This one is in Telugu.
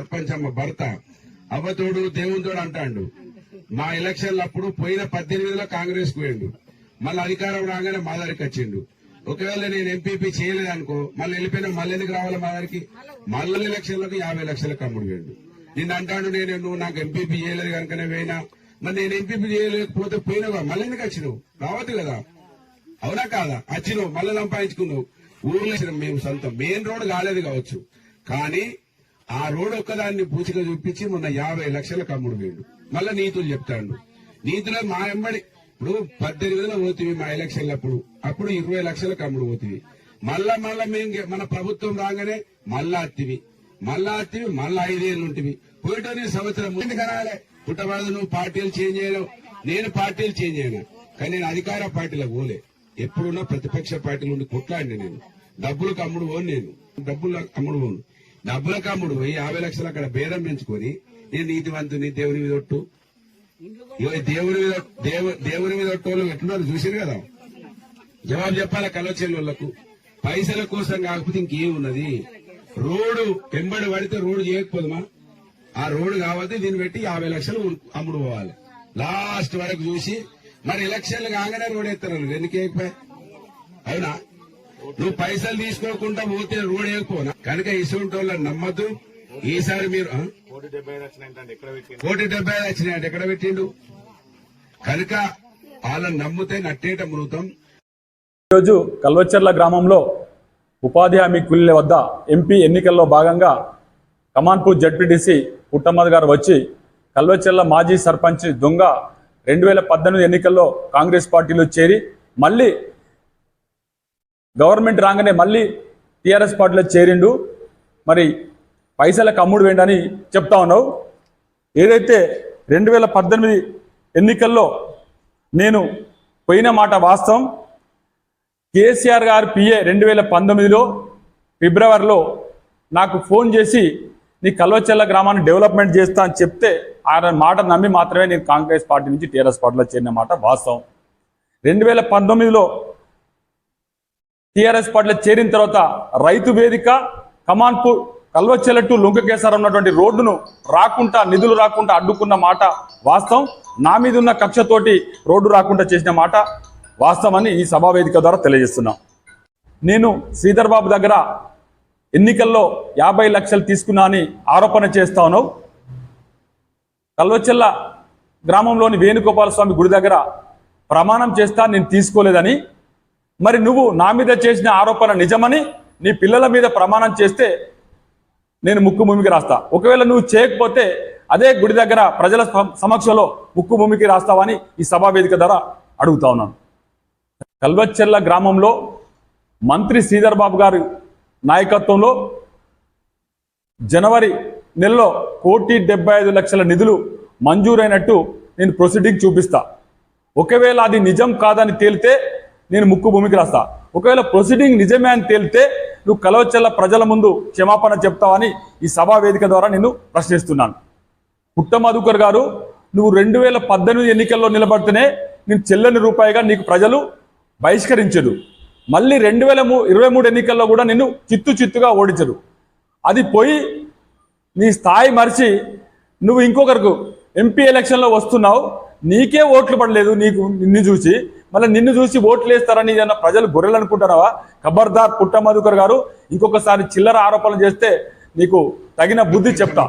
సర్పంచ్ అమ్మ భర్త అవ్వతోడు దేవునితోడు అంటాడు. మా ఎలక్షన్లు అప్పుడు పోయిన పద్దెనిమిదిలో కాంగ్రెస్ పోయిండు. మళ్ళీ అధికారం రాగానే మా దగ్గరికి వచ్చిండు. ఒకవేళ నేను ఎంపీపీ చేయలేదు అనుకో మళ్ళీ వెళ్ళిపోయినా మళ్ళీ ఎందుకు రావాలి మా దగ్గరికి మళ్ళీ ఎలక్షన్లకు యాభై లక్షలకు అమ్ముడు వేయండు నిన్ను అంటాడు నేను నువ్వు నాకు ఎంపీపీ చేయలేదు కనుకనే పోయినా. మరి నేను ఎంపీపీ చేయలేకపోతే పోయినావా? మళ్ళీ ఎందుకు వచ్చినావు? రావద్దు కదా. అవునా కాదా? వచ్చినావు మళ్ళీ సంపాదించుకున్నావు. ఊర్లో మేము సొంతం. మెయిన్ రోడ్ కాలేదు కావచ్చు. కానీ ఆ రోడ్ ఒక్కదాన్ని పూచిగా చూపించి మొన్న యాభై లక్షలకు అమ్ముడు వేయండు మళ్ళా నీతులు చెప్తాడు. నీతులు మా ఎంబడి ఇప్పుడు పద్దెనిమిదిలో పోతుంది మా ఎలక్షన్లు అప్పుడు. అప్పుడు ఇరవై లక్షలకు అమ్ముడు పోతుంది మళ్ళా మళ్ళా మేము మన ప్రభుత్వం రాగానే మళ్ళా అత్తివి. మళ్ళా అత్తివి మళ్ళా ఐదేళ్ళు ఉంటుంది పోయిటోని సంవత్సరం ముందు కనాలే. పుట్టబాదు నువ్వు పార్టీలు చేంజ్ చేయలేవు. నేను పార్టీలు చేంజ్ చేయను. కానీ నేను అధికార పార్టీలో పోలే. ఎప్పుడున్నా ప్రతిపక్ష పార్టీలు ఉండి కొట్లాడిన నేను. డబ్బులకు అమ్ముడు పోను నేను. డబ్బులకు అమ్ముడు పోను. డబ్బులకు అమ్ముడు పోయి యాభై లక్షలు అక్కడ భేదం పెంచుకొని నేను నీతివంతుని దేవుని మీద ఒట్టు. దేవుని మీద దేవు దేవుని మీద ఒట్టోళ్ళు ఎట్టున్నారు చూసారు కదా? జవాబు చెప్పాలి కలవచెల్లోళ్ళకు పైసల కోసం కాకపోతే ఇంకేం ఉన్నది? రోడ్డు పెంబడి పడితే రోడ్డు చేయకపోదమా? ఆ రోడ్డు కావాలి దీన్ని పెట్టి యాభై లక్షలు అమ్ముడు పోవాలి. లాస్ట్ వరకు చూసి మరి ఎలక్షన్లు కాగానే రోడ్ ఎత్తారు ఎందుకు వేయకపోయా? అవునా? నువ్వు పైసలు తీసుకోకుండా పోతే రోడ్ వేయకపోనా? కనుక ఇసుంటి వాళ్ళని నమ్మద్దు. ఈసారి మీరు కోటి డెబ్బై ఐదు వచ్చినాయంటే ఎక్కడ పెట్టిండు? కనుక వాళ్ళని నమ్మితే నట్టేట మృతం ఈరోజు కల్వచర్ల గ్రామంలో ఉపాధి హామీ కూలీల వద్ద ఎంపీ ఎన్నికల్లో భాగంగా కమాన్పూర్ జడ్పీటీసీ పుట్టమ్మద్ గారు వచ్చి కల్వచర్ల మాజీ సర్పంచ్ దొంగ రెండు వేల పద్దెనిమిది ఎన్నికల్లో కాంగ్రెస్ పార్టీలో చేరి మళ్ళీ గవర్నమెంట్ రాగానే మళ్ళీ టీఆర్ఎస్ పార్టీలో చేరిండు. మరి పైసల అమ్ముడు వేయండి చెప్తా ఉన్నావు. ఏదైతే రెండు వేల పద్దెనిమిది ఎన్నికల్లో నేను పోయిన మాట వాస్తవం కేసీఆర్ గారు పిఏ రెండు వేల పంతొమ్మిదిలో ఫిబ్రవరిలో నాకు ఫోన్ చేసి నీ కల్వచెల్ల గ్రామాన్ని డెవలప్మెంట్ చేస్తా అని చెప్తే ఆయన మాట నమ్మి మాత్రమే నేను కాంగ్రెస్ పార్టీ నుంచి టీఆర్ఎస్ పార్టీలో చేరిన మాట వాస్తవం. రెండు వేల పంతొమ్మిదిలో టీఆర్ఎస్ పార్టీలో చేరిన తర్వాత రైతు వేదిక కమాన్పూర్ కల్వచెల్ల టు లుంకకేసారం ఉన్నటువంటి రోడ్డును రాకుండా నిధులు రాకుండా అడ్డుకున్న మాట వాస్తవం. నా మీద ఉన్న కక్షతోటి రోడ్డు రాకుండా చేసిన మాట వాస్తవమని ఈ సభావేదిక ద్వారా తెలియజేస్తున్నాం. నేను శ్రీధర్ బాబు దగ్గర ఎన్నికల్లో యాభై లక్షలు తీసుకున్నా అని ఆరోపణ చేస్తా ఉన్నావు. కల్వచెల్ల గ్రామంలోని వేణుగోపాల స్వామి గుడి దగ్గర ప్రమాణం చేస్తా నేను తీసుకోలేదని మరి నువ్వు నా మీద చేసిన ఆరోపణ నిజమని నీ పిల్లల మీద ప్రమాణం చేస్తే నేను ముక్కు భూమికి రాస్తా. ఒకవేళ నువ్వు చేయకపోతే అదే గుడి దగ్గర ప్రజల సమక్షంలో ముక్కు భూమికి రాస్తావని ఈ సభా వేదిక ద్వారా అడుగుతా ఉన్నాను. కల్వచ్చెర్ల గ్రామంలో మంత్రి శ్రీధర్ బాబు గారి నాయకత్వంలో జనవరి నెలలో కోటి డెబ్బై ఐదు లక్షల నిధులు మంజూరైనట్టు నేను ప్రొసీడింగ్ చూపిస్తా. ఒకవేళ అది నిజం కాదని తేలితే నేను ముక్కు భూమికి రాస్తా. ఒకవేళ ప్రొసీడింగ్ నిజమే అని తేలితే నువ్వు కలవచెల్ల ప్రజల ముందు క్షమాపణ చెప్తావని ఈ సభా వేదిక ద్వారా నేను ప్రశ్నిస్తున్నాను. పుట్ట మధుకర్ గారు నువ్వు రెండు వేల పద్దెనిమిది ఎన్నికల్లో నిలబడితేనే నేను చెల్లని రూపాయిగా నీకు ప్రజలు బహిష్కరించరు మళ్ళీ రెండు వేల ఇరవై మూడు ఎన్నికల్లో కూడా నిన్ను చిత్తు చిత్తుగా ఓడించరు అది పోయి నీ స్థాయి మరిచి నువ్వు ఇంకొకరికి ఎంపీ ఎలక్షన్లో వస్తున్నావు. నీకే ఓట్లు పడలేదు నీకు నిన్ను చూసి. మళ్ళీ నిన్ను చూసి ఓట్లు వేస్తారని ఏదన్నా ప్రజలు గొర్రెలు అనుకుంటారావా ఖబర్దార్ పుట్ట మధుకర్ గారు ఇంకొకసారి చిల్లర ఆరోపణలు చేస్తే నీకు తగిన బుద్ధి చెప్తా.